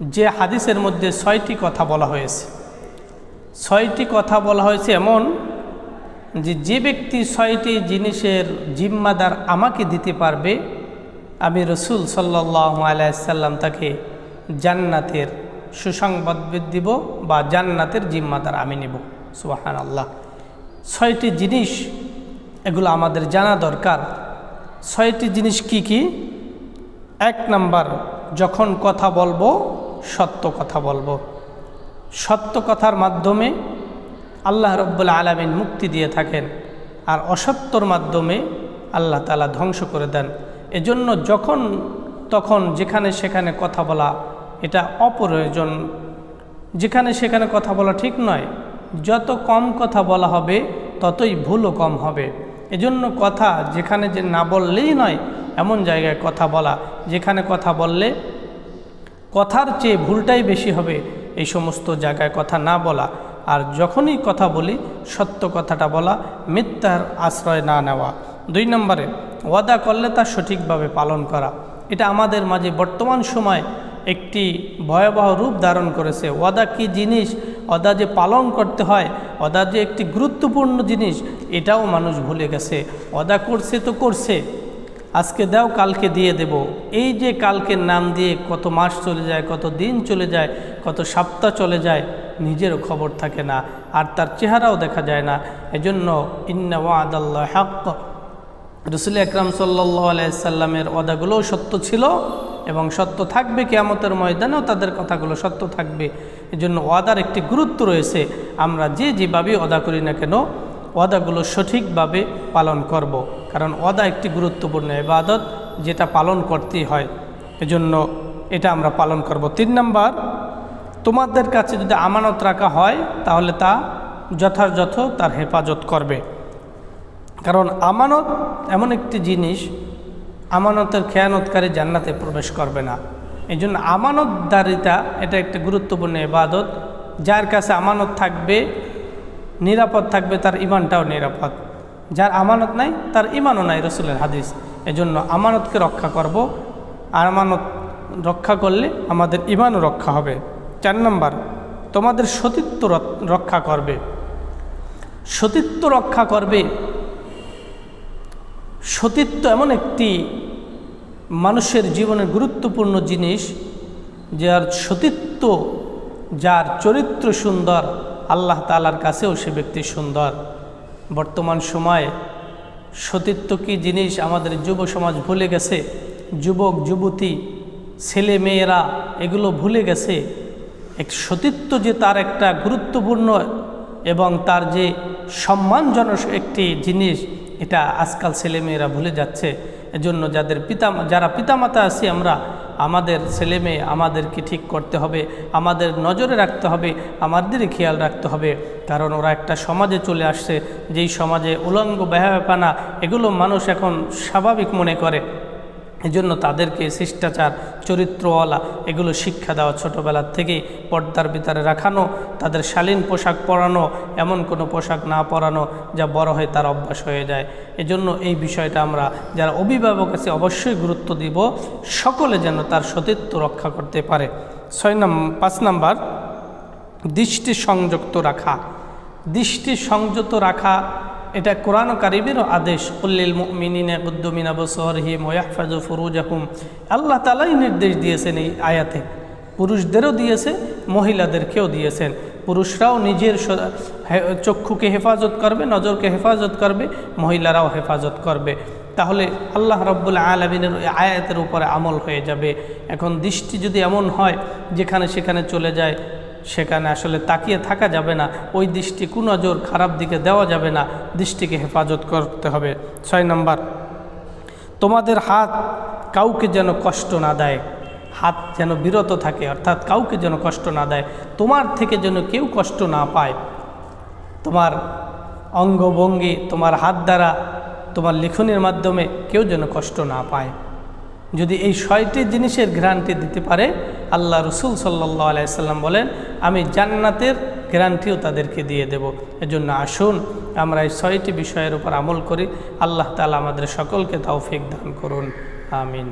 যে হাদিসের মধ্যে ছয়টি কথা বলা হয়েছে। ছয়টি কথা বলা হয়েছে এমন যে যে ব্যক্তি ছয়টি জিনিসের জিম্মাদার আমাকে দিতে পারবে, আমি রসুল সাল্লাহ আলাইসাল্লাম তাকে জান্নাতের সুসংবাদ দিব বা জান্নাতের জিম্মাদার আমি নেব। সুবাহান আল্লাহ ছয়টি জিনিস, এগুলো আমাদের জানা দরকার। ছয়টি জিনিস কি কি? এক নাম্বার, যখন কথা বলব সত্য কথা বলব। সত্য কথার মাধ্যমে আল্লাহ রব্বুল আলমিন মুক্তি দিয়ে থাকেন আর অসত্যর মাধ্যমে আল্লাহ তালা ধ্বংস করে দেন। এজন্য যখন তখন যেখানে সেখানে কথা বলা এটা অপ্রয়োজন। যেখানে সেখানে কথা বলা ঠিক নয়। যত কম কথা বলা হবে ততই ভুলও কম হবে। এজন্য কথা যেখানে যে না বললেই নয়, এমন জায়গায় কথা বলা। যেখানে কথা বললে কথার চেয়ে ভুলটাই বেশি হবে এই সমস্ত জায়গায় কথা না বলা। আর যখনই কথা বলি, সত্য কথাটা বলা, মিথ্যার আশ্রয় না নেওয়া। দুই নম্বরে, ওয়াদা করলে তা সঠিকভাবে পালন করা। এটা আমাদের মাঝে বর্তমান সময় একটি ভয়াবহ রূপ ধারণ করেছে। ওয়াদা কি জিনিস? ওদা যে পালন করতে হয় ওদা যে একটি গুরুত্বপূর্ণ জিনিস, এটাও মানুষ ভুলে গেছে। ওদা করছে তো করছে। আজকে দাও, কালকে দিয়ে দেব। এই যে কালকের নাম দিয়ে কত মাস চলে যায়, কত দিন চলে যায়, কত সপ্তাহ চলে যায়, নিজেরও খবর থাকে না, আর তার চেহারাও দেখা যায় না। এজন্য ইন্না ওয়াদাল্লাহ হক রসুল আকরাম সাল্লাহ আলাইসাল্লামের ওয়াদাগুলোও সত্য ছিল এবং সত্য থাকবে কেয়ামতের ময়দানেও তাদের কথাগুলো সত্য থাকবে। এজন্য ওয়াদার একটি গুরুত্ব রয়েছে। আমরা যে যেভাবে ওদা করি না কেন ওয়াদাগুলো সঠিকভাবে পালন করব। কারণ ওয়াদা একটি গুরুত্বপূর্ণ ইবাদত, যেটা পালন করতেই হয়। এজন্য এটা আমরা পালন করব। তিন নম্বর, তোমাদের কাছে যদি আমানত রাখা হয়, তাহলে তা যথাযথ তার হেফাজত করবে। কারণ আমানত এমন একটি জিনিস, আমানতের খেয়ানতকারী জান্নাতে প্রবেশ করবে না। এই জন্য আমানতদারিতা এটা একটা গুরুত্বপূর্ণ ইবাদত। যার কাছে আমানত থাকবে নিরাপদ থাকবে, তার ইমানটাও নিরাপদ। যার আমানত নাই, তার ইমানও নাই রসুলের হাদিস। এজন্য আমানতকে রক্ষা করব, আর আমানত রক্ষা করলে আমাদের ইমানও রক্ষা হবে। চার নম্বর, তোমাদের সতীত্ব রক্ষা করবে। সতীত্ব রক্ষা করবে। সতীত্ব এমন একটি মানুষের জীবনের গুরুত্বপূর্ণ জিনিস, যার সতীত্ব, যার চরিত্র সুন্দর আল্লাহ তালার কাছেও সে ব্যক্তি সুন্দর। বর্তমান সময়ে সতীত্ব কি জিনিস আমাদের যুব সমাজ ভুলে গেছে? যুবক, যুবতী, ছেলে মেয়েরা এগুলো ভুলে গেছে? এক সতীত্ব যে তার একটা গুরুত্বপূর্ণ এবং তার যে সম্মানজনক একটি জিনিস, এটা আজকাল ছেলেমেয়েরা ভুলে যাচ্ছে। এজন্য যাদের পিতা, যারা পিতামাতা আছি আমরা আমাদের ছেলে মেয়ে আমাদেরকে ঠিক করতে হবে, আমাদের নজরে রাখতে হবে, আমাদেরই খেয়াল রাখতে হবে। কারণ ওরা একটা সমাজে চলে আসছে, যেই সমাজে উলঙ্গ ব্যাপানা এগুলো মানুষ এখন স্বাভাবিক মনে করে। এজন্য তাদেরকে শিষ্টাচার, চরিত্রওয়ালা এগুলো শিক্ষা দেওয়া ছোটোবেলার থেকে পর্দার ভিতরে রাখানো, তাদের শালীন পোশাক পরানো, এমন কোনো পোশাক না পরানো যা বড় হয়ে তার অভ্যাস হয়ে যায়। এজন্য এই বিষয়টা আমরা যারা অভিভাবক আছে অবশ্যই গুরুত্ব দিব, সকলে যেন তার সতীত্ব রক্ষা করতে পারে। ছয় নাম, পাঁচ নাম্বার দৃষ্টি সংযুক্ত রাখা। দৃষ্টি সংযত রাখা এটা কোরআন কারিবেরও আদেশ উল্লিল মিনিনে ফুরুজ আল্লাহ তালাই নির্দেশ দিয়েছেন এই আয়াতে। পুরুষদেরও দিয়েছে, মহিলাদেরকেও দিয়েছেন। পুরুষরাও নিজের চক্ষুকে হেফাজত করবে, নজরকে হেফাজত করবে, মহিলারাও হেফাজত করবে। তাহলে আল্লাহ রব্বুল আলমিনের আয়াতের উপরে আমল হয়ে যাবে। এখন দৃষ্টি যদি এমন হয়, যেখানে সেখানে চলে যায় সেখানে আসলে তাকিয়ে থাকা যাবে না। ওই দৃষ্টি কুনজর খারাপ দিকে দেওয়া যাবে না। দৃষ্টিকে হেফাজত করতে হবে। ছয় নম্বর, তোমাদের হাত কাউকে যেন কষ্ট না দেয়। হাত যেন বিরত থাকে, অর্থাৎ কাউকে যেন কষ্ট না দেয়। তোমার থেকে যেন কেউ কষ্ট না পায়। তোমার অঙ্গভঙ্গি, তোমার হাত দ্বারা, তোমার লিখনের মাধ্যমে কেউ যেন কষ্ট না পায়। যদি এই ছয়টি জিনিসের গ্যারান্টি দিতে পারে, আল্লাহ রসুল সাল্লাহ আলাইসাল্লাম বলেন, আমি জান্নাতের গ্যারান্টিও তাদেরকে দিয়ে দেব। এজন্য আসুন, আমরা এই ছয়টি বিষয়ের উপর আমল করি। আল্লাহ তালা আমাদের সকলকে তাও তৌফিক দান করুন। আমিন।